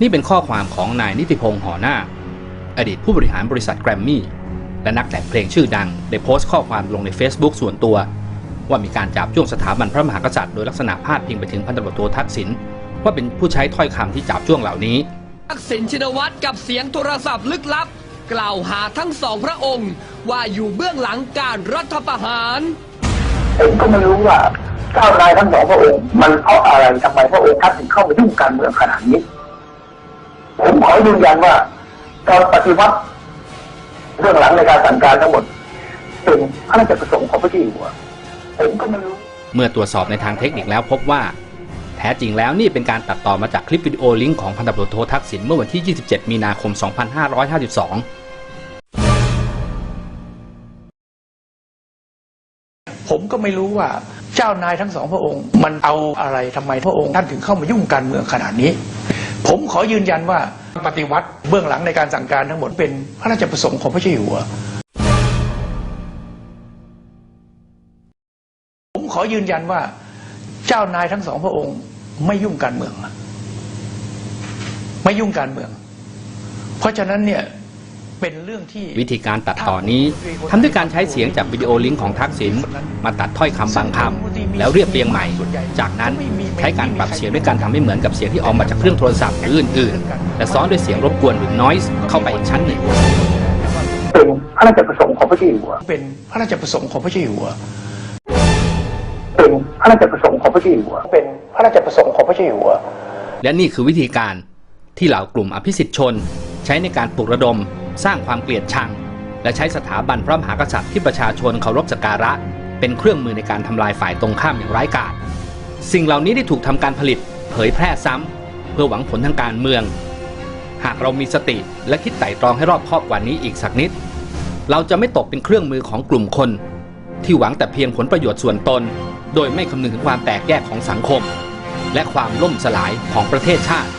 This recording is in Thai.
นี่เป็นข้อความของนายนิติพงษ์หอหน้า อดีตผู้บริหารบริษัทแกรมมี่ และนักแต่งเพลงชื่อดัง ได้โพสต์ข้อความลงใน Facebook ส่วนตัว ว่ามีการจับจ้วงสถาบันพระมหากษัตริย์โดยลักษณะพาดพิงไปถึงพันตำรวจโททักษิณว่าเป็นผู้ใช้ถ้อยคำที่จับจ้วงเหล่านี้ทักษิณชินวัตรกับเสียงโทรศัพท์ลึกลับ กล่าวหาทั้งสองพระองค์ ว่าอยู่เบื้องหลังการรัฐประหารผมก็ไม่รู้ว่าเจ้านายทั้งสองพระองค์มันเพราะอะไรทำไมพระองค์ท่านถึงเข้ามายุ่งการเมืองขนาดนี้ผม ขอยืนยันว่าการปฏิวัติเรื่องหลังในการสั่งการทั้งหมด เป็นพระราชประสงค์ของพระเจ้าอยู่หัวผมก็ไม่รู้เมื่อตรวจสอบในทางเทคนิคแล้วพบว่า แท้จริงแล้วนี่เป็นการตัดต่อมาจากคลิปวิดีโอลิงก์ของพันตำรวจโททักษิณเมื่อวันที่ 27 มีนาคม 2552ผมก็ไม่รู้ว่าเจ้านายทั้งสองพระองค์ มันเอาอะไรทำไมพระองค์ท่านถึงเข้ามายุ่งการเมืองขนาดนี้ ผมขอยืนยันว่า ปฏิวัติเบื้องหลังในการสั่งการทั้งหมดเป็นพระราชประสงค์ของพระเจ้าอยู่หัวผมขอยืนยันว่าเจ้านายทั้งสองพระองค์ไม่ยุ่งการเมือง ไม่ยุ่งการเมือง เพราะฉะนั้นเนี่ยเป็นเรื่องที่วิธีการตัดต่อนี้ทำด้วยการใช้เสียงจากวิดีโอลิงก์ของทักษิณมาตัดถ้อยคำบางคำแล้วเรียบเรียงใหม่ จากนั้นใช้การปรับเสียงด้วยการทำให้เหมือนกับเสียงที่ออกมาจากเครื่องโทรศัพท์หรืออื่นๆ และซ้อนด้วยเสียงรบกวนหรือ noise เข้าไปอีกชั้นหนึ่ง เป็นพระราชประสงค์ของพระเจ้าอยู่หัวเป็นพระราชประสงค์ของพระเจ้าอยู่หัวเป็นพระราชประสงค์ของพระเจ้าอยู่หัวเป็นพระราชประสงค์ของพระเจ้าอยู่หัวและนี่คือวิธีการที่เหล่ากลุ่มอภิสิทธิชน ใช้ในการปลุกระดม สร้างความเกลียดชัง และใช้สถาบันพระมหากษัตริย์ที่ประชาชนเคารพสักการะ เป็นเครื่องมือในการทำลายฝ่ายตรงข้ามอย่างร้ายกาจสิ่งเหล่านี้ได้ถูกทำการผลิต เผยแพร่ซ้ำเพื่อหวังผลทางการเมือง หากเรามีสติและคิดไตร่ตรองให้รอบคอบกว่านี้อีกสักนิด เราจะไม่ตกเป็นเครื่องมือของกลุ่มคน ที่หวังแต่เพียงผลประโยชน์ส่วนตน โดยไม่คำนึงถึงความแตกแยกของสังคม และความล่มสลายของประเทศชาติ